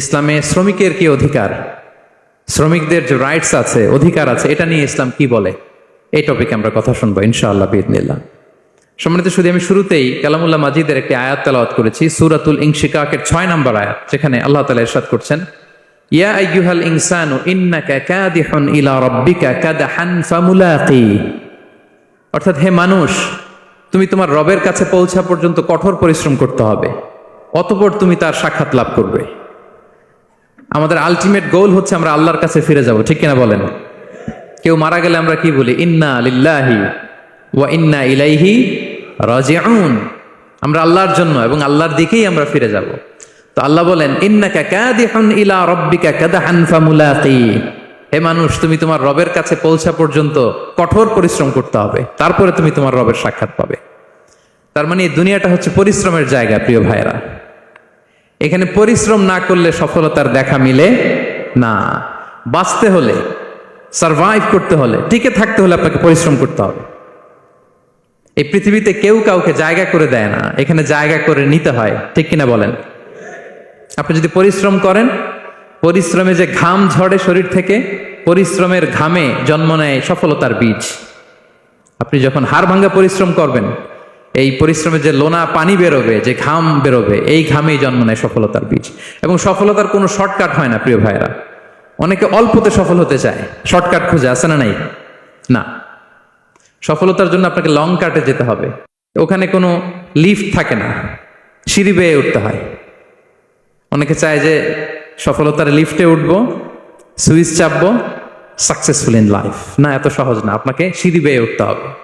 ইসলামে শ্রমিকের কি অধিকার? শ্রমিকদের যে রাইটস আছে, অধিকার আছে, এটা নিয়ে ইসলাম কি বলে? এই টপিকে আমরা কথা শুনব, ইনশাআল্লাহ বিদিনিল্লাহ সম্মানিত শুধু আমি শুরুতেই কালামুল্লাহ মাজিদের একটি আয়াত তেলাওয়াত করেছি, সুরাতুল ইনশিকাকের ছয় নম্বর আয়াত, যেখানে আল্লাহ তালা ইরশাদ করছেন, ইয়া ইলা অর্থাৎ হে মানুষ, তুমি তোমার রবের কাছে পৌঁছা পর্যন্ত কঠোর পরিশ্রম করতে হবে, অতপর তুমি তার সাক্ষাৎ লাভ করবে। আমাদের আলটিমেট গোল হচ্ছে আমরা আল্লাহর কাছে ফিরে যাব, ঠিক কিনা বলেন? কেউ মারা গেলে আমরা কি বলি? ইন্না লিল্লাহি ওয়া ইন্না ইলাইহি রাজিউন। আমরা আল্লাহর জন্য এবং আল্লাহর দিকেই আমরা ফিরে যাব। তো আল্লাহ বলেন, ইন্নাকা কাদিহুন ইলা রাব্বিকা কাদহান ফামুলাকি হে মানুষ, তুমি তোমার রবের কাছে পৌঁছা পর্যন্ত কঠোর পরিশ্রম করতে হবে, তারপরে তুমি তোমার রবের সাক্ষাৎ পাবে। তার মানে এই দুনিয়াটা হচ্ছে পরিশ্রমের জায়গা, প্রিয় ভাইরা এখানে পরিশ্রম না করলে সফলতার দেখা মিলে না। বাঁচতে হলে সারভাইভ করতে হলে, টিকে থাকতে হলে আপনাকে পরিশ্রম করতে হবে। এই পৃথিবীতে কেউ কাউকে জায়গা করে দেয় না, এখানে জায়গা করে নিতে হয়, ঠিক কিনা বলেন? আপনি যদি পরিশ্রম করেন, পরিশ্রমে যে ঘাম ঝরে শরীর থেকে, পরিশ্রমের ঘামে জন্ম নেয় সফলতার বীজ। আপনি যখন হাড় ভাঙ্গা পরিশ্রম করবেন এই পরিশ্রমে যে লোনা পানি বেরোবে, যে ঘাম বেরোবে, এই ঘামেই জন্ম নেয় সফলতার বীজ। এবং সফলতার কোনো শর্টকাট হয় না, প্রিয় ভাইরা অনেকে অল্পতে সফল হতে চায়, শর্টকাট খুঁজে আসে না নাই? না। সফলতার জন্য আপনাকে লং কাটে যেতে হবে। ওখানে কোনো লিফট থাকে না, সিঁড়ি বেয়ে উঠতে হয়। অনেকে চায় যে সফলতার লিফটে উঠব, সুইচ চাপবো সাকসেসফুল ইন লাইফ না, এত সহজ না, আপনাকে সিঁড়ি বেয়ে উঠতে হবে।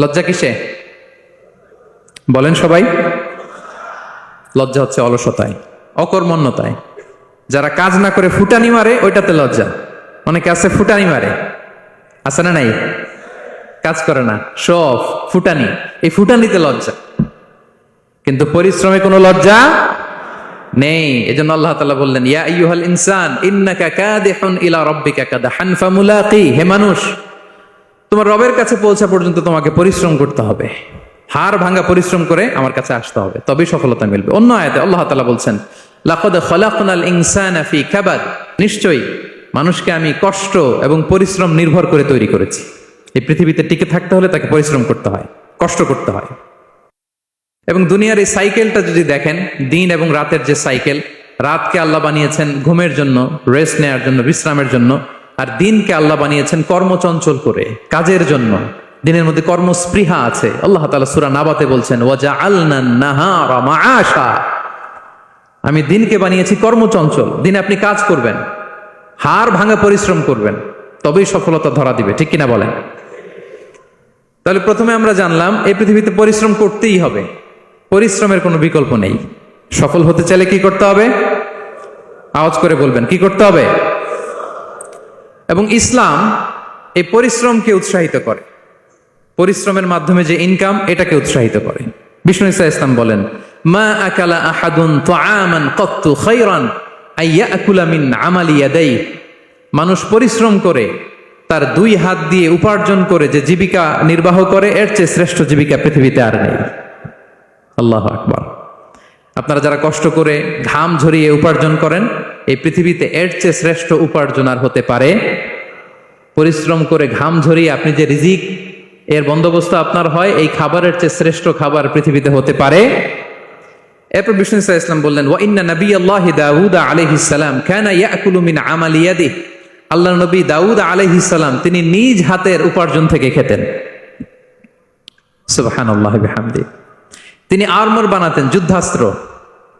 লজ্জা কিসে? বলেন সবাই। লজ্জা হচ্ছে অলসতায়, অকর্মণ্যতায়। যারা কাজ না করে ফুটানি মারে, ওইটাতে লজ্জা। অনেকে আছে ফুটানি মারে। আছে না নাই? কাজ করে না। সব ফুটানি। এই ফুটানিতে লজ্জা। কিন্তু পরিশ্রমে কোনো লজ্জা নেই। এজন্য আল্লাহ তাআলা বললেন, ইয়া আইয়ুহাল ইনসান, ইন্নাকা কাদিহুন ইলা রাব্বিকা কাদহান ফামুলাকি। হে মানুষ তোমার রবের কাছে পৌঁছা পর্যন্ত তোমাকে পরিশ্রম করতে হবে। হাড় ভাঙা পরিশ্রম করে আমার কাছে আসতে হবে। তবেই সফলতা মিলবে। অন্য আয়াতে আল্লাহ তালা বলছেন নিশ্চয়ই মানুষকে আমি কষ্ট এবং পরিশ্রম নির্ভর করে তৈরি করেছি। এই পৃথিবীতে টিকে থাকতে হলে তাকে পরিশ্রম করতে হয়, কষ্ট করতে হয়। এবং দুনিয়ার এই সাইকেলটা যদি দেখেন, দিন এবং রাতের যে সাইকেল, রাতকে আল্লাহ বানিয়েছেন ঘুমের জন্য, রেস্ট নেয়ার জন্য, বিশ্রামের জন্য আর দিনকে আল্লাহ বানিয়েছেন কর্মচঞ্চল করে, কাজের জন্য। দিনের মধ্যে কর্মস্পৃহা আছে। আল্লাহ তালা সুরা নাবাতে বলছেন ওয়াজা মাআশা। আমি দিনকে বানিয়েছি কর্মচঞ্চল। দিনে আপনি কাজ করবেন, হাড় ভাঙা পরিশ্রম করবেন, তবেই সফলতা ধরা দিবে। ঠিক কিনা বলেন? তাহলে প্রথমে আমরা জানলাম, এই পৃথিবীতে পরিশ্রম করতেই হবে। পরিশ্রমের কোনো বিকল্প নেই। সফল হতে চাইলে কি করতে হবে? আওয়াজ করে বলবেন, কি করতে হবে? এবং ইসলাম এই পরিশ্রমকে উৎসাহিত করে। পরিশ্রমের মাধ্যমে যে ইনকাম এটাকে উৎসাহিত করে। বিষ্ণু ইসা ইসলাম বলেন, মা আকালা আহাদুন তাআমান কত্তু খাইরান আইয়াকুলা মিন আমালি ইয়াদাই। মানুষ পরিশ্রম করে, তার দুই হাত দিয়ে উপার্জন করে যে জীবিকা নির্বাহ করে, এর চেয়ে শ্রেষ্ঠ জীবিকা পৃথিবীতে আর নেই। আল্লাহ আকবার। আপনারা যারা কষ্ট করে ঘাম ঝরিয়ে উপার্জন করেন এই পৃথিবীতে এর চেয়ে শ্রেষ্ঠ উপার্জন আর হতে পারে। পরিশ্রম করে ঘাম ঝরিয়ে আপনি যে রিজিক এর বন্দোবস্ত আপনার হয়, এই খাবারের চেয়ে শ্রেষ্ঠ খাবার পৃথিবীতে হতে পারে। এরপর বিষ্ণু ইসলাম বললেন, ওয়া ইন্না নবী আল্লাহ দাউদ আলাইহিস সালাম কানা ইয়াকুলু মিন আমালি ইয়াদিহি। আল্লাহ নবী দাউদ আলাইহিস সালাম, তিনি নিজ হাতের উপার্জন থেকে খেতেন। সুবহানাল্লাহ, বিহামদি। তিনি আর্মর বানাতেন, যুদ্ধাস্ত্র।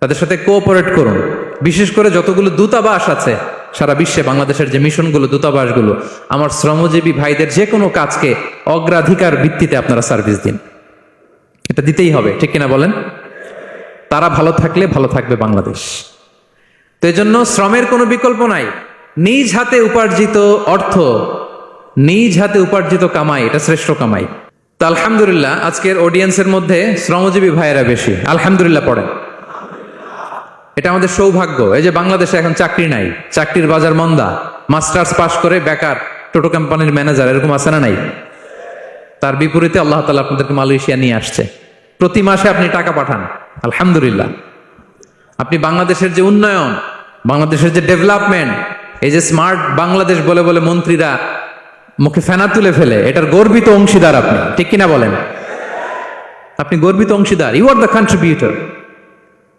তাদের সাথে কোঅপারেট করুন। বিশেষ করে যতগুলো দূতাবাস আছে, সারা বিশ্বে বাংলাদেশের যে মিশনগুলো, দূতাবাসগুলো, আমার শ্রমজীবী ভাইদের যে কোনো কাজকে অগ্রাধিকার ভিত্তিতে আপনারা সার্ভিস দিন। এটা দিতেই হবে, ঠিক কিনা বলেন? তারা ভালো থাকলে ভালো থাকবে বাংলাদেশ। তো এই জন্য শ্রমের কোনো বিকল্প নাই। নিজ হাতে উপার্জিত অর্থ, নিজ হাতে উপার্জিত কামাই, এটা শ্রেষ্ঠ কামাই। তো আলহামদুলিল্লাহ, আজকের অডিয়েন্সের মধ্যে শ্রমজীবী ভাইয়েরা বেশি। আলহামদুলিল্লাহ, পড়েন। এটা আমাদের সৌভাগ্য। এই যে বাংলাদেশে এখন চাকরি নাই, চাকরির বাজার মন্দা। মাস্টার্স পাশ করে বেকার, টোটো কোম্পানির ম্যানেজার, এরকম আছে না নাই? তার বিপরীতে আল্লাহ তালা আপনাদেরকে মালয়েশিয়া নিয়ে আসছে। প্রতি মাসে আপনি টাকা পাঠান, আলহামদুলিল্লাহ। আপনি বাংলাদেশের যে উন্নয়ন, বাংলাদেশের যে ডেভেলপমেন্ট, এই যে স্মার্ট বাংলাদেশ বলে বলে মন্ত্রীরা মুখে ফেনা তুলে ফেলে, এটার গর্বিত অংশীদার আপনি। ঠিক কিনা বলেন? আপনি গর্বিত অংশীদার you are the contributor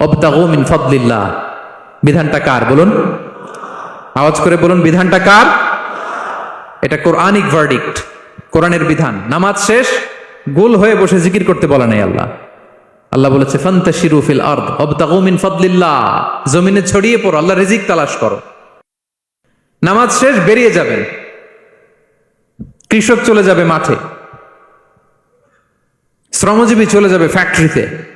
ওয়াবতাগু মিন ফাদলিল্লাহ। বিধানটা কার বলুন? আওয়াজ করে বলুন, বিধানটা কার? এটা কোরআনিক ভার্ডিক্ট কোরআনের বিধান। নামাজ শেষ, গোল হয়ে বসে জিকির করতে বলে নাই আল্লাহ। আল্লাহ বলেছে, ফান্তাশিরু ফিল আরদ ওয়াবতাগু মিন ফাদলিল্লাহ। জমিনে ছড়িয়ে পড়ো, আল্লাহ রিজিক তালাশ করো। নামাজ শেষ, বেরিয়ে যাবেন। কৃষক চলে যাবে মাঠে। শ্রমজীবী চলে যাবে ফ্যাক্টরিতে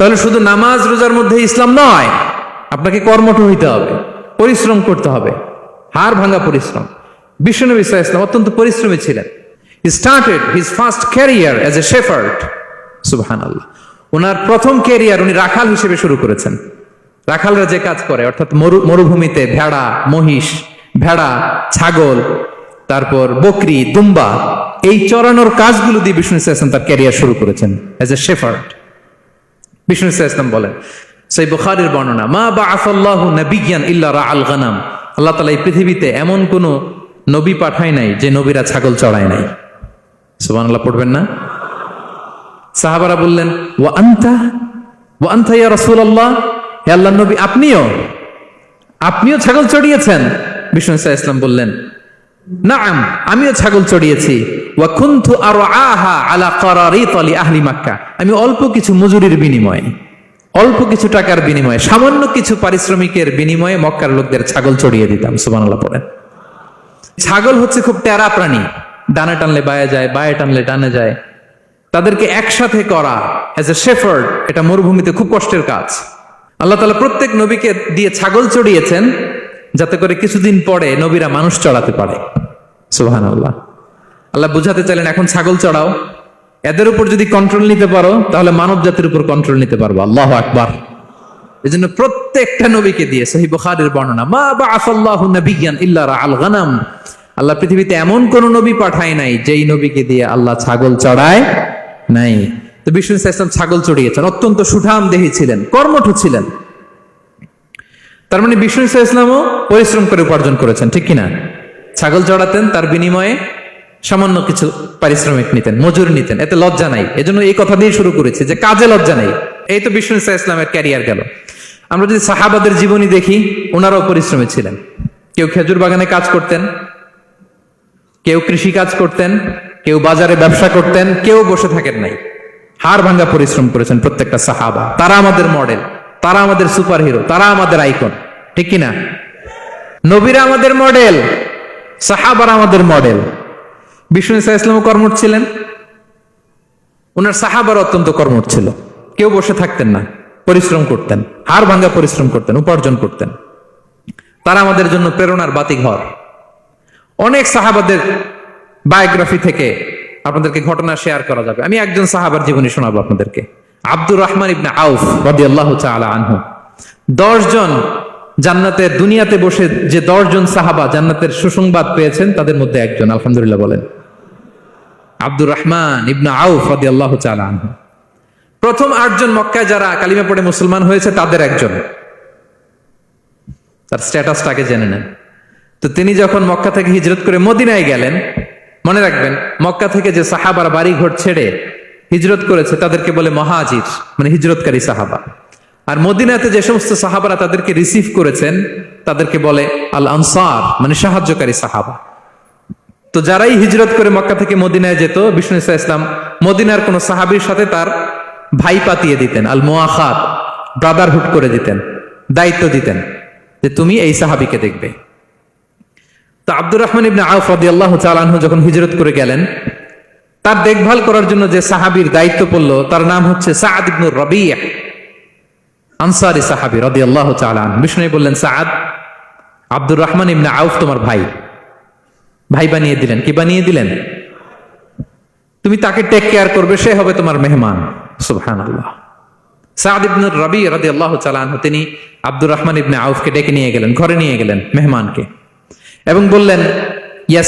তাহলে শুধু নামাজ রোজার মধ্যে ইসলাম নয়, আপনাকে কর্মঠ হইতে হবে, পরিশ্রম করতে হবে। হাড় ভাঙা পরিশ্রম। ইসা ইসলাম অত্যন্ত পরিশ্রমী ছিলেন। Started his first career as a shepherd সুবহান আল্লাহ ওনার প্রথম ক্যারিয়ার উনি রাখাল হিসেবে শুরু করেছেন। রাখালরা যে কাজ করে, অর্থাৎ মরু, মরুভূমিতে ভেড়া, মহিষ, ভেড়া, ছাগল, তারপর বকরি, দুম্বা, এই চড়ানোর কাজগুলো দিয়ে বিষ্ণু ইসা ইসলাম তার ক্যারিয়ার শুরু করেছেন as a shepherd Bishnu Isa Islam বলেন, সেই বুখারির বর্ণনা, মা বা আফাল্লাহু নবিজ্ঞান ইল্লা রা আল গানাম। আল্লাহ তালা এই পৃথিবীতে এমন কোন নবী পাঠায় নাই যে নবীরা ছাগল চড়ায় নাই। সুবান আল্লাহ পড়বেন না? সাহাবারা বললেন ও আন্তা? ও আন্তা ইয়া রসুল আল্লাহ হে আল্লাহ নবী, আপনিও? আপনিও ছাগল চড়িয়েছেন? বিষ্ণু ইসা ইসলাম বললেন নাম, আমিও ছাগল চড়িয়েছি। আমি অল্প কিছু মজুরির বিনিময়ে, অল্প কিছু টাকার বিনিময়ে, সামান্য কিছু পারিশ্রমিকের বিনিময়ে মক্কার লোকদের ছাগল চড়িয়ে দিতাম, সুবহানাল্লাহ পড়েন। ছাগল হচ্ছে খুব টেরা প্রাণী। ডানে টানলে বায়ে যায়, বায়ে টানলে ডানে যায়। তাদেরকে একসাথে করা অ্যাজ এ শেফার্ড এটা মরুভূমিতে খুব কষ্টের কাজ। আল্লাহ তালা প্রত্যেক নবীকে দিয়ে ছাগল চড়িয়েছেন যাতে করে কিছুদিন পরে নবীরা মানুষ চড়াতে পারে। সুহান আল্লাহ আল্লাহ বুঝাতে চাইলেন, এখন ছাগল চড়াও। এদের উপর যদি কন্ট্রোল নিতে পারো, তাহলে মানব জাতির উপর কন্ট্রোল নিতে পারব। আল্লাহ আকবার। এই জন্য প্রত্যেকটা নবীকে দিয়ে সহি বুখারের বর্ণনা, মা বা আসাল্লাহু নবিয়ান ইল্লা আল আল্লাহ পৃথিবীতে এমন কোন নবী পাঠায় নাই, যেই নবীকে দিয়ে আল্লাহ ছাগল চড়ায় নাই। তো বিষ্ণু ইসলাম ছাগল চড়িয়েছেন। অত্যন্ত সুঠাম দেহি ছিলেন, কর্মঠ ছিলেন। তার মানে বিষ্ণু ইসা ইসলামও পরিশ্রম করে উপার্জন করেছেন, ঠিক কিনা? ছাগল চড়াতেন, তার বিনিময়ে সামান্য কিছু পারিশ্রমিক নিতেন, মজুর নিতেন, এতে লজ্জা নাই। এজন্য এই কথা দিয়ে শুরু করেছি যে কাজে লজ্জা নাই। এই তো বিষ্ণু ইসা ইসলামের ক্যারিয়ার গেল। আমরা যদি সাহাবাদের জীবনী দেখি ওনারাও পরিশ্রমী ছিলেন। কেউ খেজুর বাগানে কাজ করতেন, কেউ কৃষি কাজ করতেন, কেউ বাজারে ব্যবসা করতেন, কেউ বসে থাকেন নাই। হাড় ভাঙ্গা পরিশ্রম করেছেন প্রত্যেকটা সাহাবা। তারা আমাদের মডেল তারা আমাদের সুপার হিরো তারা আমাদের আইকন ঠিক কিনা? নবীরা আমাদের মডেল সাহাবার আমাদের মডেল বিষ্ণু ইসা ইসলাম কর্মঠ ছিলেন। ওনার সাহাবার অত্যন্ত কর্মঠ ছিল। কেউ বসে থাকতেন না, পরিশ্রম করতেন, হাড় ভাঙ্গা পরিশ্রম করতেন, উপার্জন করতেন। তারা আমাদের জন্য প্রেরণার বাতি ঘর অনেক সাহাবাদের বায়োগ্রাফি থেকে আপনাদেরকে ঘটনা শেয়ার করা যাবে। আমি একজন সাহাবার জীবনী শোনাবো আপনাদেরকে। আব্দুর রহমান ইবনে আউফ রদি আল্লাহ আনহু। দশ জন জান্নাতের দুনিয়াতে বসে যে দশজন সাহাবা জান্নাতের সুসংবাদ পেয়েছেন, তাদের মধ্যে একজন, আলহামদুলিল্লাহ বলেন। আব্দুর রহমান ইবনে আউফ আল্লাহ আনহু। প্রথম আটজন মক্কায় যারা কালিমা পড়ে মুসলমান হয়েছে, তাদের একজন। তার স্ট্যাটাসটাকে জেনে নেন। তো তিনি যখন মক্কা থেকে হিজরত করে মদিনায় গেলেন, মনে রাখবেন, মক্কা থেকে যে সাহাবার বাড়ি ঘর ছেড়ে হিজরত করেছে, তাদেরকে বলে মহাজির মানে হিজরতকারী সাহাবা। আর মদিনাতে যে সমস্ত সাহাবারা তাদেরকে রিসিভ করেছেন, তাদেরকে বলে আল আনসার মানে সাহায্যকারী সাহাবা। তো যারাই হিজরত করে মক্কা থেকে মদিনায় যেত, বিষ্ণু ইসা ইসলাম মদিনার কোন সাহাবির সাথে তার ভাই পাতিয়ে দিতেন আল মোয়াখাত ব্রাদারহুড করে দিতেন, দায়িত্ব দিতেন যে তুমি এই সাহাবিকে দেখবে। তো আব্দুর রহমান ইবনে আউফ রাদিয়াল্লাহু তাআলা আনহু যখন হিজরত করে গেলেন, তার দেখভাল করার জন্য যে সাহাবীর দায়িত্ব পড়ল, তার নাম হচ্ছে সাআদ ইবনুর রাবিয়া আনসারি সাহাবি রাদিয়াল্লাহু তাআলা আনহু। বিষ্ণু বললেন, সাআদ, আব্দুর রহমান ইবনে আউফ তোমার ভাই। ভাই বানিয়ে দিলেন। কি বানিয়ে দিলেন? তুমি তাকে টেক কেয়ার করবে, সে হবে তোমার মেহমান। সুবহানাল্লাহ। সাদ ইবনুর রবি রাদিয়াল্লাহু তাআলা আনহু, তিনি আব্দুর রহমান ইবনে আউফকে ডেকে নিয়ে গেলেন, ঘরে নিয়ে গেলেন মেহমানকে। এবং বললেন ইয়া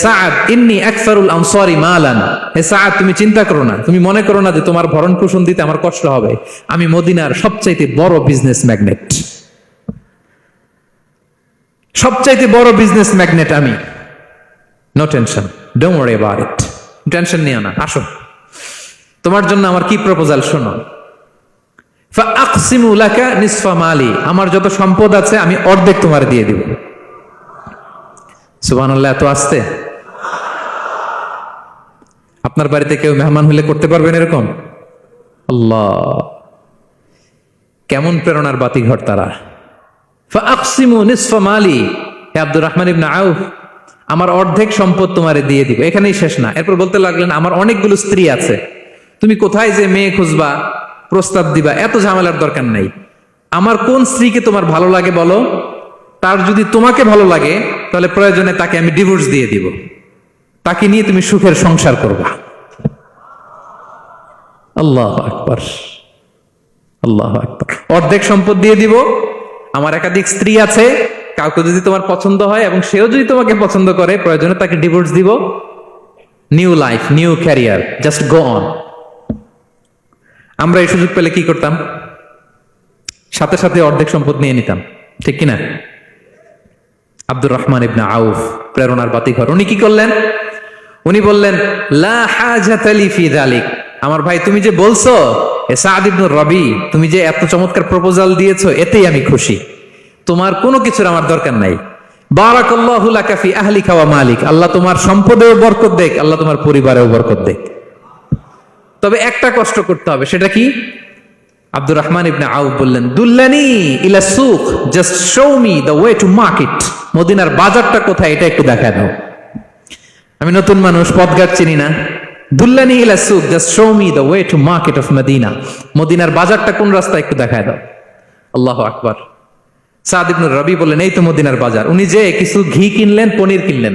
তুমি চিন্তা করো না। তুমি মনে করো না যে তোমার ভরণ পোষণ দিতে আমার কষ্ট হবে। আমি মদিনার সবচাইতে বড় বিজনেস ম্যাগনেট সবচাইতে বড় বিজনেস ম্যাগনেট আমি। No tension don't it tension নিও না, আসো। তোমার জন্য আমার কি প্রপোজাল শোনো। আমার যত সম্পদ আছে আমি অর্ধেক তোমার দিয়ে দিব। সুবহানাল্লাহ, এত আসতে? আপনার বাড়িতে কেউ মেহমান হলে করতে পারবেন এরকম? আল্লাহ। কেমন প্রেরণার বাতি ঘর তারা। ফাআকসিমু নিসফা মালি, হে আব্দুর রহমান ইবনে আউফ, আমার অর্ধেক সম্পদ তোমারে দিয়ে দিব। এখানেই শেষ না। এরপর বলতে লাগলেন, আমার অনেকগুলো স্ত্রী আছে। তুমি কোথায় যে মেয়ে খুঁজবা, প্রস্তাব দিবা, এত ঝামেলার দরকার নাই। আমার কোন স্ত্রীকে তোমার ভালো লাগে বলো? তার যদি তোমাকে ভালো লাগে, তাহলে প্রয়োজনে তাকে আমি ডিভোর্স দিয়ে দিব। তাকে নিয়ে তুমি সুখের সংসার করবা। আল্লাহ আকবর। আল্লাহ আকবর। অর্ধেক সম্পদ দিয়ে দিব। আমার একাধিক স্ত্রী আছে, কাউকে যদি তোমার পছন্দ হয় এবং সেও যদি তোমাকে পছন্দ করে, প্রয়োজনে তাকে ডিভোর্স দিব। New life new career just go on আমরা এই সুযোগ পেলে কি করতাম? সাথে সাথে অর্ধেক সম্পদ নিয়ে নিতাম, ঠিক কিনা? আব্দুর রহমান ইবনা আউফ, প্রেরণার বাতিঘর। উনি কি করলেন? উনি বললেন, লা আমার ভাই, তুমি যে বলছো সাদ ইবনুর রবি, তুমি যে এত চমৎকার প্রপোজাল দিয়েছ, এতেই আমি খুশি। তোমার কোনো কিছুর আমার দরকার নাই। বারাকাল্লাহু লাকা ফি আহলিকা ওয়া মালিক। আল্লাহ তোমার সম্পদেও বরকত দেখ, আল্লাহ তোমার পরিবারেও বরকত দেখ। তবে একটা কষ্ট করতে হবে, সেটা কি? আব্দুর রহমান ইবনে আউফ বললেন, দুল্লানি ইলা সুখ just show me the way to market মদিনার বাজারটা কোথায়, এটা একটু দেখায় দাও। আমি নতুন মানুষ পদঘাট চিনি না। দুল্লানি ইলা সুখ just show me the way to market of Medina মদিনার বাজারটা কোন রাস্তা একটু দেখায় দাও। আল্লাহ আকবার। সাদ ইবনুর রবি বললেন, এই তো মদিনার বাজার। উনি যে কিছু ঘি কিনলেন, পনির কিনলেন।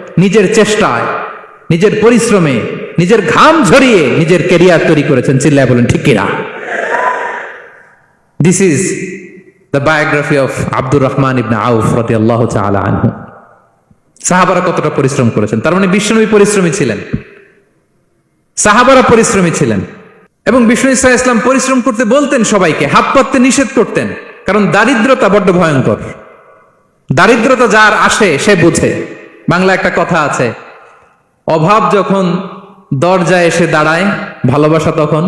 নিজের চেষ্টায়, নিজের পরিশ্রমে, নিজের ঘাম ঝরিয়ে নিজের কেরিয়ার তৈরি করেছেন চিল্লায় বলেন, ঠিক কিনা? This is the biography of Abdur Rahman ibn Auf রাদিয়াল্লাহু তাআলা আনহু সাহাবারা কতটা পরিশ্রম করেছেন? তার মানে বিশ্বনবী পরিশ্রমী ছিলেন। সাহাবারা পরিশ্রমী ছিলেন। এবং বিষ্ণু ইসা ইসলাম পরিশ্রম করতে বলতেন সবাইকে, হাত পাততে নিষেধ করতেন, কারণ দারিদ্রতা বড্ড ভয়ঙ্কর। দারিদ্রতা যার আসে, সে বুঝে। বাংলা একটা কথা আছে, অভাব যখন দরজায় এসে দাঁড়ায়, ভালোবাসা তখন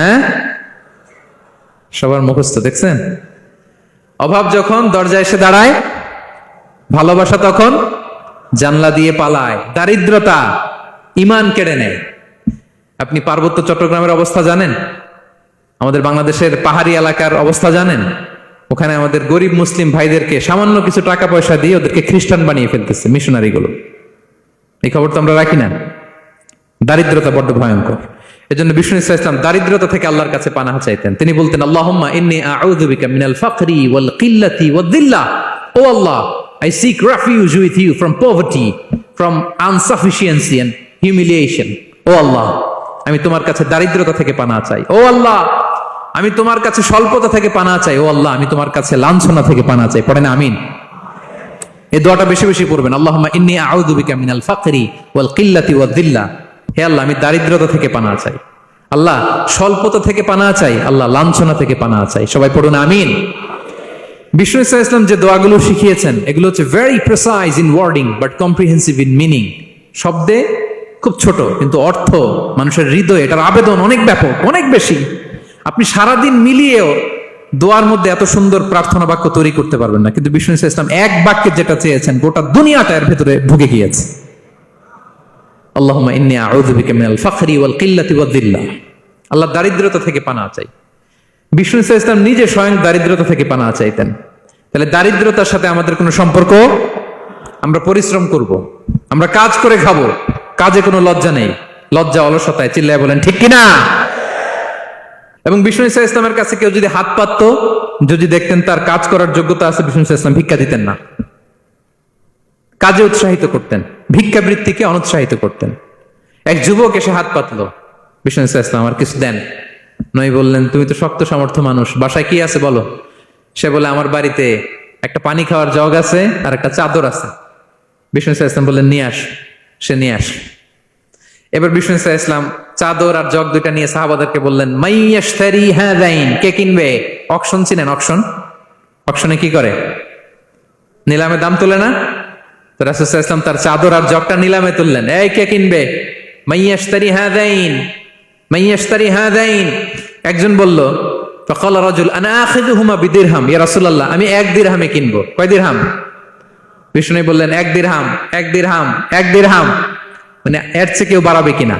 হ্যাঁ? সবার মুখস্থ, দেখছেন? অভাব যখন দরজায় এসে দাঁড়ায়, ভালোবাসা তখন জানলা দিয়ে পালায়, দারিদ্রতা ইমান কেড়ে নেয়। আপনি পার্বত্য চট্টগ্রামের অবস্থা জানেন? আমাদের বাংলাদেশের পাহাড়ি এলাকার অবস্থা জানেন? ওখানে আমাদের গরিব মুসলিম ভাইদেরকে সামান্য কিছু টাকা পয়সা দিয়ে ওদেরকে খ্রিস্টান বানিয়ে ফেলতেছে মিশনারি গুলো এই খবর তো আমরা রাখি না। দারিদ্রতা বড্ড ভয়ঙ্কর। এজন্য বিষ্ণু ইসা ইসলাম দারিদ্রতা থেকে আল্লাহর কাছে পানাহা চাইতেন। তিনি বলতেন কিল্লাতি O Allah I seek refuge with you from poverty from insufficiency ও আল্লাহ, আমি তোমার কাছে দারিদ্রতা থেকে পানা চাই। ও আল্লাহ আমি তোমার কাছে স্বল্পতা থেকে পানা চাই। ও আল্লাহ, আমি তোমার কাছে লাঞ্ছনা থেকে পানা চাই। পড়েন, আমিন। এই দোয়াটা বেশি বেশি পড়বেন। আল্লাহুম্মা ইন্নী আউযু বিকা মিনাল ফাকরি ওয়াল কিল্লাতি দিল্লাহ হে আল্লাহ, আমি দারিদ্রতা থেকে পানা চাই। আল্লাহ, স্বল্পতা থেকে পানা চাই। আল্লাহ, লাঞ্ছনা থেকে পানা চাই। সবাই পড়ুন, আমিন। বিষ্ণু ইসা ইসলাম যে দোয়াগুলো শিখিয়েছেন, এগুলো হচ্ছে very precise in wording but comprehensive in meaning শব্দে খুব ছোট, কিন্তু অর্থ, মানুষের হৃদয়ে, এটার আবেদন অনেক ব্যাপক, অনেক বেশি। আপনি সারাদিন মিলিয়েও দোয়ার মধ্যে এত সুন্দর প্রার্থনা বাক্য তৈরি করতে পারবেন না। কিন্তু বিষ্ণু ইসা ইসলাম এক বাক্যে যেটা চেয়েছেন, গোটা দুনিয়াটা এর ভেতরে ঢুকে গিয়েছে। আল্লাহুম্মা ইন্নী আউযু বিকা মিনাল ফাখরি ওয়াল কিল্লাতি ওয়াদ দিল্লাহ আল্লাহ দারিদ্রতা থেকে পানা চাই। বিষ্ণু ইসা ইসলাম নিজে স্বয়ং দারিদ্রতা থেকে পানা চাইতেন। তাহলে দারিদ্রতার সাথে আমাদের কোনো সম্পর্ক? আমরা পরিশ্রম করব। আমরা কাজ করে খাব। কাজে কোনো লজ্জা নেই। লজ্জা অলসতায় চিল্লায় বলেন, ঠিক কিনা? এবং বিষ্ণু ইসা ইসলামের কাছে কেউ যদি হাত পাতত, যদি দেখতেন তার কাজ করার যোগ্যতা আছে, বিষ্ণু ইসা ইসলাম ভিক্ষা দিতেন না। কাজে উৎসাহিত করতেন, ভিক্ষাবৃত্তিকে অনুৎসাহিত করতেন। এক যুবক এসে হাত পাতল, বিষ্ণু ইসা ইসলাম আর কিছু দেন। নয় বললেন, তুমি তো শক্ত সামর্থ্য মানুষ, বাসায় কি আছে বলো? সে বলে, আমার বাড়িতে একটা পানি খাওয়ার জগ আছে আর একটা চাদর আছে। বিষ্ণু ইসা ইসলাম বললেন, নিয়ে আস। সে, নিয়ে আস। এবার বিষ্ণু ইসা ইসলাম চাদর আর জগ দুইটা নিয়ে সাহাবাদেরকে বললেন, মাইয়াশতারি হ্যাঁ কে কিনবে? অকশন চিনেন, অকশন। অকশনে কি করে? নিলামে দাম তুলে না? তো রাসুল ইসলাম তার চাদর আর জগটা নিলামে তুললেন, এই কে কিনবে? মাইয়াশতারি হ্যাঁ দাইন মাইয়াশতারি হ্যাঁ দাইন একজন বলল ফকাল রাজুল, আনা আখিদুহুমা বিদিরহাম? ইয়া রাসূলুল্লাহ, আমি এক দিরহামে কিনবো। কয় দিরহাম? বিষ্ণু বললেন, এক দিরহাম এক দিরহাম এক দিরহাম। মানে এর চেয়ে কেউ বাড়াবে কিনা?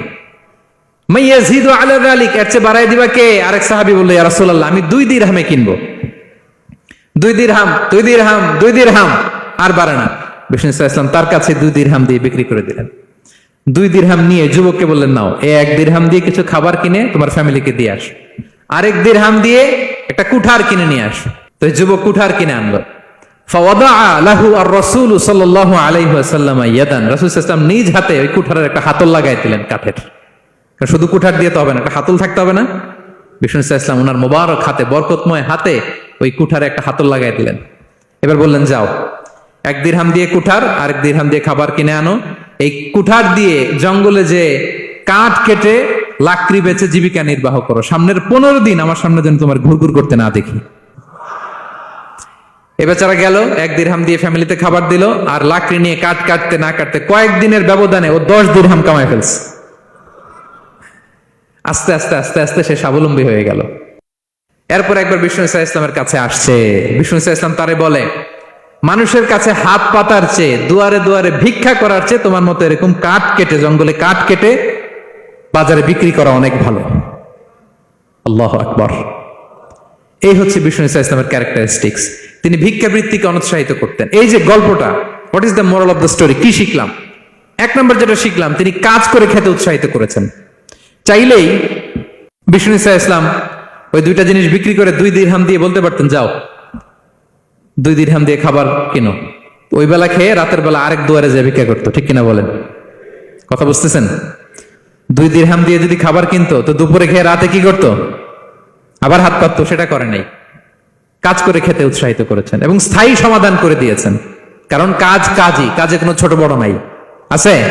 দিবা কে? আরেক সাহাবী আমি দুই কিনবো। দুই দুই দুই আর তার কাছে দুই দিয়ে বিক্রি করে দিলেন। দুই নিয়ে নাও, এ এক দিয়ে কিছু খাবার কিনে তোমার ফ্যামিলিকে দিয়ে আস। আরেক দিরহাম দিয়ে একটা কুঠার কিনে নিয়ে আস। তো যুবক কুঠার কিনে আনলো। আর রসুল সাল্লাহ আলাইহি ওয়াসাল্লাম ইয়াদান। রাসূল ইসলাম নিজ হাতে ওই কুঠারের একটা হাতল লাগাই দিলেন কাঠের শুধু কুঠার দিয়ে তো হবে না, একটা হাতল থাকতে হবে না। বিষ্ণু ইসলাম ওনার মোবারক হাতে, বরকতময় হাতে ওই কুঠারে একটা হাতল লাগাই দিলেন। এবার বললেন, যাও, এক দিরহাম দিয়ে কুঠার আর আরেক দিরহাম দিয়ে খাবার কিনে আনো। এই কুঠার দিয়ে জঙ্গলে যে কাঠ কেটে লাকড়ি বেচে জীবিকা নির্বাহ করো। সামনের পনেরো দিন আমার সামনে যেন তোমার ঘুরঘুর করতে না দেখি। এ বেচারা গেল, এক দিরহাম দিয়ে ফ্যামিলিতে খাবার দিল, আর লাকড়ি নিয়ে কাট কাটতে না কাটতে কয়েকদিনের ব্যবধানে ও দশ দিরহাম কামায় ফেলছে। আস্তে আস্তে আস্তে আস্তে সে স্বাবলম্বী হয়ে গেল। এরপর একবার বিষ্ণু ইসা ইসলামের কাছে আসছে। বিষ্ণু ইসা ইসলাম তারে বলে, মানুষের কাছে হাত পাতার চেয়ে দুয়ারে দুয়ারে ভিক্ষা করার চেয়ে তোমার মতো এরকম কাঠ কেটে, জঙ্গলে কাঠ কেটে বাজারে বিক্রি করা অনেক ভালো। আল্লাহ আকবর। এই হচ্ছে বিষ্ণু ইসা ইসলামের ক্যারেক্টারিস্টিক্স তিনি ভিক্ষাবৃত্তিকে অনুৎসাহিত করতেন। এই যে গল্পটা what is the moral of the story কি শিখলাম? এক নম্বর যেটা শিখলাম, তিনি কাজ করে খেতে উৎসাহিত করেছেন। চাইলেই বিষ্ণু ইসা ইসলাম ওই দুইটা জিনিস বিক্রি করে দুই দিরহাম দিয়ে বলতে পারতেন, যাও, দুই দিরহাম দিয়ে খাবার কিনো। ওই বেলা খেয়ে রাতের বেলা আরেক দুয়ারে যে ভিক্ষা করতো, ঠিক কিনা বলেন? কথা বুঝতেছেন? দুই দিরহাম দিয়ে যদি খাবার কিনতো, তো দুপুরে খেয়ে রাতে কি করতো? আবার হাত পাততো, সেটা করে নাই। কাজ করে খেতে উৎসাহিত করেছেন এবং স্থায়ী সমাধান করে দিয়েছেন। কারণ কাজ কাজই, কাজে কোনো ছোট বড় নাই। আছে?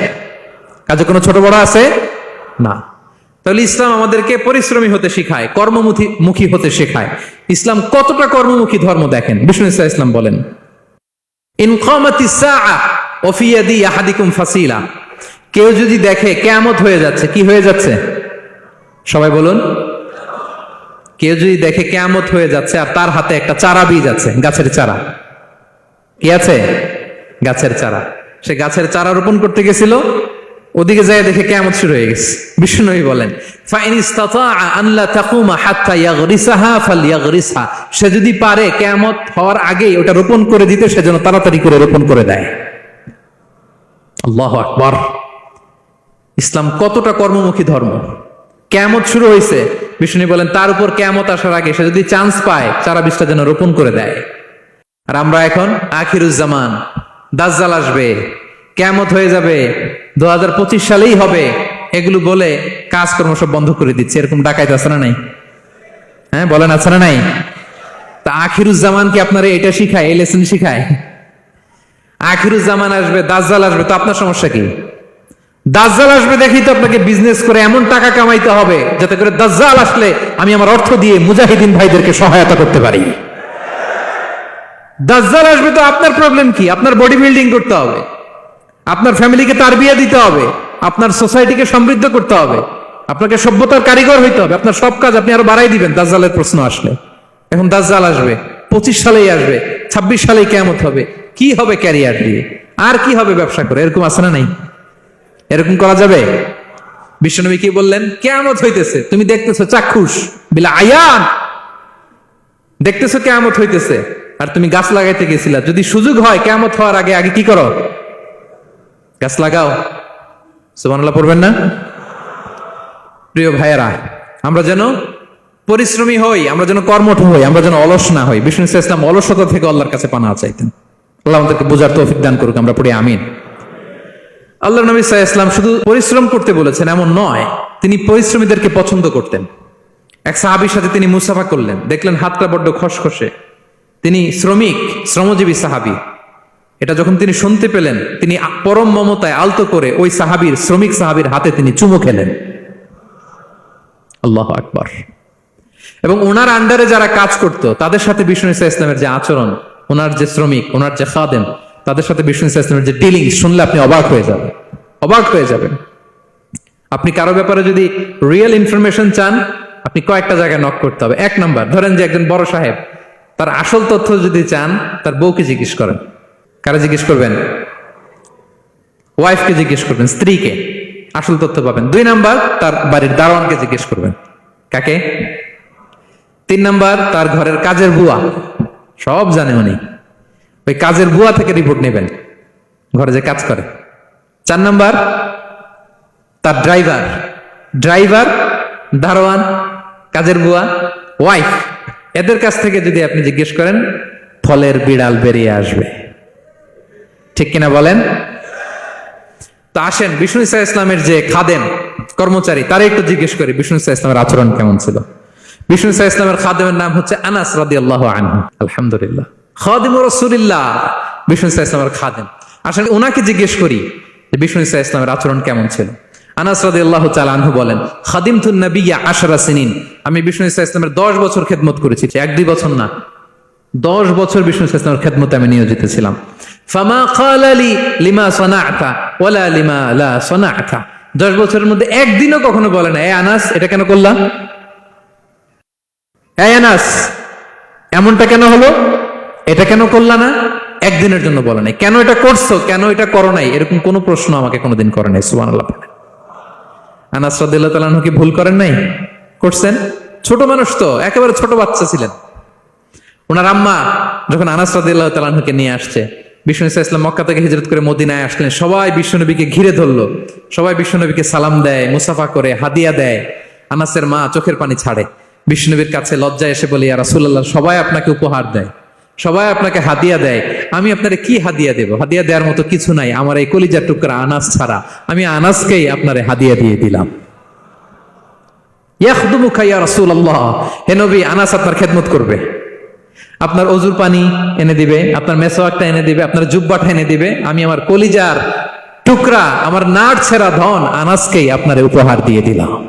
কাজে কোনো ছোট বড় আছে? না। তাহলে ইসলাম আমাদেরকে পরিশ্রমী হতে শেখায়, কর্মমুখী, মুখী হতে শেখায়। ইসলাম কতটা কর্মমুখী ধর্ম দেখেন? বিষ্ণু ইসলাম ইসলাম বলেন ফাসিলা। কেউ যদি দেখে, কেয়ামত হয়ে যাচ্ছে। কি হয়ে যাচ্ছে? সবাই বলুন কেউ যদি দেখে কেয়ামত হয়ে যাচ্ছে আর তার হাতে একটা চারা বীজ আছে, গাছের চারা। কি আছে? গাছের চারা। সে গাছের চারা রোপণ করতে গেছিল, ওদিকে যায় দেখে কেয়ামত শুরু হয়ে গেছে। বিষ্ণুনবী বলেন সে যদি পারে, কেয়ামত হওয়ার আগেই ওটা রোপণ করে দিতে, সে যেন তাড়াতাড়ি করে রোপণ করে দেয়। আল্লাহু আকবার। ইসলাম কতটা কর্মমুখী ধর্ম? কেয়ামত শুরু হয়েছে বিষ্ণু বলেন, তার উপর কেয়ামত আসার আগে সে যদি চান্স পায় চারা বীজটা যেন রোপণ করে দেয়। আর আমরা এখন আখিরুজ্জামান, দাজ্জাল আসবে, কেয়ামত হয়ে যাবে দু সালেই হবে। এগুলো বলে কাজকর্ম সব বন্ধ করে দিচ্ছে। এরকম ডাকাইতে আছে না নাই? হ্যাঁ বলেন আছে না নাই? তা আখিরুজ্জামান কি আপনারা এটা শিখায়, এই লেসন শিখায়? আখিরুজ্জামান আসবে, দাজ্জাল আসবে, তো আপনার সমস্যা কি? দাজ্জাল আসবে দেখেই তো আপনাকে বিজনেস করে এমন টাকা কামাইতে হবে, যাতে করে দাজ্জাল আসলে আমি আমার অর্থ দিয়ে মুজাহিদিন ভাইদেরকে সহায়তা করতে পারি। দাজ্জাল আসবে তো আপনার প্রবলেম কি? আপনার বডি বিল্ডিং করতে হবে, আপনার ফ্যামিলিকে তার বিয়ে দিতে হবে, আপনার সোসাইটিকে সমৃদ্ধ করতে হবে, আপনাকে সভ্যতার কারিগর হইতে হবে, আপনার সব কাজ আপনি আরও বাড়াই দিবেন, দাজ্জালের প্রশ্ন আসলে। এখন দাজ্জাল আসবে, পঁচিশ সালেই আসবে, ছাব্বিশ সালেই কেমত হবে, কি হবে ক্যারিয়ার দিয়ে? আর কি হবে ব্যবসা করে? এরকম আছে না নাই? এরকম করা যাবে? বিশ্বনবী কি বললেন? কেয়ামত হইতেছে। তুমি দেখতেছো চাক্ষুষ, বিলা আয়ান। দেখতেছো কেয়ামত হইতেছে। আর তুমি গাছ লাগাইতে গেছিলা। যদি সুযোগ হয় কেয়ামত হওয়ার আগে আগে কি করো? গাছ লাগাও। সুবহানাল্লাহ, পড়বেন না? প্রিয় ভাইয়েরা, আমরা যেন পরিশ্রমী হই, আমরা যেন কর্মঠ হই, আমরা যেন অলস না হই। বিষ্ণু ইসলাম অলসতা থেকে আল্লাহর কাছে পানা চাইতেন। আল্লাহ আমাদেরকে বোঝার তৌফিক দান করুক। আমরা পড়ি আমিন। আল্লাহ নবী ইসলাম শুধু পরিশ্রম করতে বলেছেন, এমন নয়, তিনি পরিশ্রমীদেরকে পছন্দ করতেন। এক সাহাবির সাথে তিনি মুসাফা করলেন, দেখলেন হাতটা বড্ড খসখসে। তিনি শ্রমিক, শ্রমজীবী সাহাবি। এটা যখন তিনি শুনতে পেলেন, তিনি পরম মমতায় আলতো করে ওই সাহাবির, শ্রমিক সাহাবির হাতে তিনি চুমু খেলেন। আল্লাহ আকবর। এবং ওনার আন্ডারে যারা কাজ করত, তাদের সাথে বিষ্ণু ইসা ইসলামের যে আচরণ, ওনার যে শ্রমিক, ওনার যে খাদেম তাদের সাথে বিষ্ণু ইসলামের যে ডিলিং শুনলে আপনি অবাক হয়ে যাবেন। অবাক হয়ে যাবেন। আপনি কারও ব্যাপারে যদি রিয়েল ইনফরমেশন চান, আপনি কয়েকটা জায়গায় নক করতে হবে। এক নাম্বার ধরেন যে একজন বড় সাহেব, তার আসল তথ্য যদি চান, তার বউকে জিজ্ঞেস করেন। কারা জিজ্ঞেস করবেন? ওয়াইফকে জিজ্ঞেস করবেন, স্ত্রীকে। আসল তথ্য পাবেন। দুই নাম্বার তার বাড়ির দারোয়ানকে জিজ্ঞেস করবেন। কাকে? তিন নাম্বার তার ঘরের কাজের বুয়া। সব জানে উনি। ওই কাজের বুয়া থেকে রিপোর্ট নেবেন। ঘরে যে কাজ করে। চার নাম্বার, তার ড্রাইভার ড্রাইভার দারোয়ান, কাজের বুয়া ওয়াইফ এদের কাছ থেকে যদি আপনি জিজ্ঞেস করেন, ফলের বিড়াল বেরিয়ে আসবে। ঠিক কিনা বলেন? তো আসেন, বিষ্ণু ইসা ইসলামের যে খাদেম কর্মচারী, তারা একটু জিজ্ঞেস করি, বিষ্ণু ইসা ইসলামের আচরণ কেমন ছিল? বিষ্ণু ইসা ইসলামের খাদেমের নাম হচ্ছে আনাস রাদি আল্লাহ আনহু। আলহামদুলিল্লাহ। খাদিম রসুলিল্লাহ। বিষ্ণু ইসা ইসলামের খাদেম। আসলে ওনাকে জিজ্ঞেস করি যে বিষ্ণু ইসা ইসলামের আচরণ কেমন ছিল? আনাস রাদিয়াল্লাহু তাআলা আনহু বলেন খাদিম তুন নবিয়া আশারা সিনিন। আমি বিষ্ণু ইসা ইসলামের দশ বছর খেদমত করেছি এক দুই বছর না। দশ বছর বিষ্ণু ইসা ইসলামের খেদমতে আমি নিয়োজিত ছিলাম। ফামা কালালি লিমা সনাআতা ওয়ালা লিমা লা সনাআতা। দশ বছরের মধ্যে একদিনও কখনো বলে না, এ আনাস, এটা কেন করলাম? এই আনাস, এমনটা কেন হলো? এটা কেন করলা না? একদিনের জন্য বলে নাই। কেন এটা করছ? কেন এটা করো নাই? এরকম কোনো প্রশ্ন আমাকে কোনোদিন করে নাই সুবান আল্লাহ আনাস রাদিল্লাহ কি ভুল করেন নাই? করছেন? ছোট মানুষ তো, একেবারে ছোট বাচ্চা ছিলেন। ওনার আম্মা যখন আনাস রাদিল্লাহ তালাহকে নিয়ে আসছে, বিষ্ণু ইসা ইসলাম মক্কা থেকে হিজরত করে মদিনায় আসলেন, সবাই বিশ্বনবীকে ঘিরে ধরলো। সবাই বিশ্বনবীকে সালাম দেয়, মুসাফা করে, হাদিয়া দেয়। আনাসের মা চোখের পানি ছাড়ে। বিষ্ণুনবীর কাছে লজ্জায় এসে বলি আর রাসূলুল্লাহ, সবাই আপনাকে উপহার দেয়। সবাই আপনাকে হাদিয়া দেয়। আমি আপনারে কি হাদিয়া দেব? হাদিয়া দেওয়ার মতো কিছু নাই। আমার এই কলিজার টুকরা আনাস ছাড়া। আমি আনাসকেই আপনারে হাদিয়া দিয়ে দিলাম। ইয়াখদুমুকা ইয়া রাসূলুল্লাহ। হে নবী, আনাস আপনার খেদমত করবে। আপনার অজুর পানি এনে দিবে, আপনার মেসোয়াকটা এনে দিবে, আপনার জুব্বাটা এনে দিবে। আমি আমার কলিজার টুকরা, আমার নাট ছেঁড়া ধন আনাসকেই আপনারে উপহার দিয়ে দিলাম।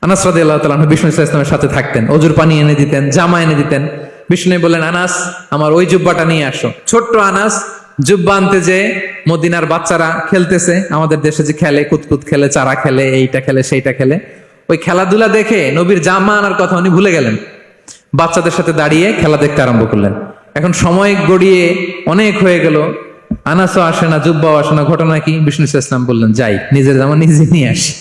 আনাস আল্লাহ তালা বিষ্ণু ইসলামের সাথে থাকতেন, অজুর পানি এনে দিতেন, জামা এনে দিতেন। বিষ্ণু বললেন, আনাস, আমার ওই জুব্বাটা নিয়ে আসো। ছোট্ট আনাস জুব্বা আনতে যে মদিনার বাচ্চারা খেলতেছে। আমাদের দেশে যে খেলে, কুতকুত খেলে, চারা খেলে, এইটা খেলে, সেইটা খেলে। ওই খেলাধুলা দেখে নবীর জামা আনার কথা উনি ভুলে গেলেন। বাচ্চাদের সাথে দাঁড়িয়ে খেলা দেখতে আরম্ভ করলেন। এখন সময় গড়িয়ে অনেক হয়ে গেল। আনাসও আসে না, জুব্বাও আসে না। ঘটনা কি? বিষ্ণু ইসলাম বললেন, যাই, নিজের জামা নিজে নিয়ে আসি।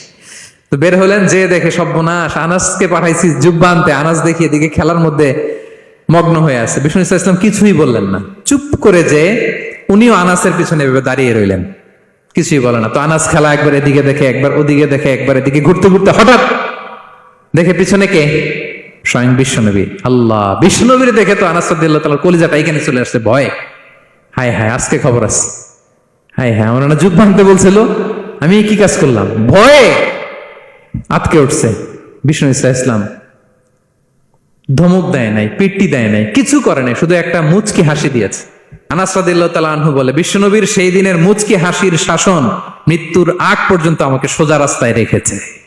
তো বের হলেন যে দেখে সর্বনাশ। আনাসকে পাঠাইছি জুব্বা আনতে। আনাস দেখি এদিকে খেলার মধ্যে মগ্ন হয়ে আছে। বিষ্ণু ইসলাম কিছুই বললেন না। চুপ করে যে উনিও আনাসের পিছনে দাঁড়িয়ে রইলেন। কিছুই বলে না। তো আনাস খেলা একবার এদিকে দেখে, একবার ওদিকে দেখে, একবার এদিকে ঘুরতে ঘুরতে হঠাৎ দেখে পিছনে কে? স্বয়ং বিশ্বনবী আল্লাহ বিশ্বনবীর দেখে তো আনাস তাআলার কলিজাটা এখানে চলে আসছে, ভয়। হায় হায়, আজকে খবর আছে। হায় হায়, আমার জুব্বা আনতে বলছিল, আমি কি কাজ করলাম? ভয়ে আটকে উঠছে বিষ্ণু ইসা ইসলাম। ধমক দেয় নাই, পিট্টি দেয় নাই, কিছু করে নাই, শুধু একটা মুচকি হাসি দিয়েছে। আনাসাদিল্লাহ তালা আনহু বলে, বিশ্বনবীর সেই দিনের মুচকি হাসির শাসন মৃত্যুর আগ পর্যন্ত আমাকে সোজা রাস্তায় রেখেছে।